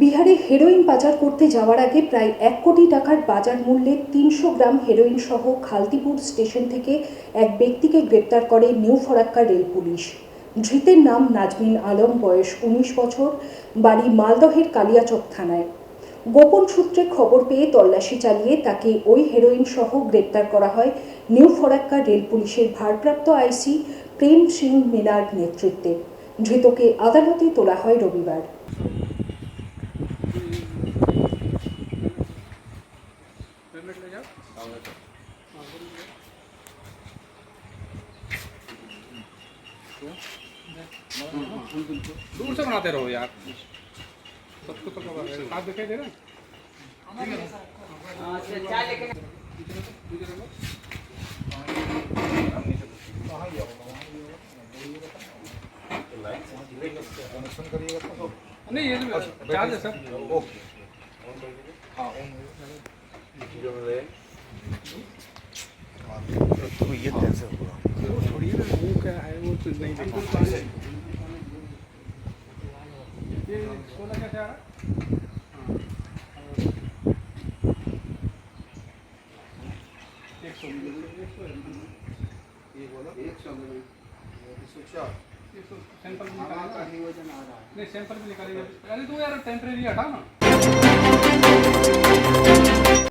বিহারে হেরোইন পাচার করতে যাওয়ার আগে প্রায় এক কোটি টাকার বাজার মূল্যে তিনশো গ্রাম হেরোইন সহ খালতিপুর স্টেশন থেকে এক ব্যক্তিকে গ্রেপ্তার করে নিউ ফরাক্কা রেল পুলিশ। ধৃতের নাম নাজমিন আলম, বয়স উনিশ বছর, বাড়ি মালদহের কালিয়াচক থানায়। গোপন সূত্রে খবর পেয়ে তল্লাশি চালিয়ে তাকে ওই হেরোইন সহ গ্রেপ্তার করা হয় নিউ ফরাক্কা রেল পুলিশের ভারপ্রাপ্ত আইসি প্রেম সিং মিনার নেতৃত্বে। ধৃতকে আদালতে তোলা হয় রবিবার। दूर से बनाते रहो यार। सबको तो कवर है। आप दिखाई दे रहे हैं? नहीं ये तो चार्ज है सर। ओके। हाँ तो ये कैसे होगा वो छोड़िए ना वो क्या है वो तो नहीं ये सोलह है हाँ। एक सौ ये बोला एक सौ एक सौ चार सैंपल भी निकालेगा नहीं, सैंपल भी निकालेगा। अरे तो यार टेम्परेरी हटा ना।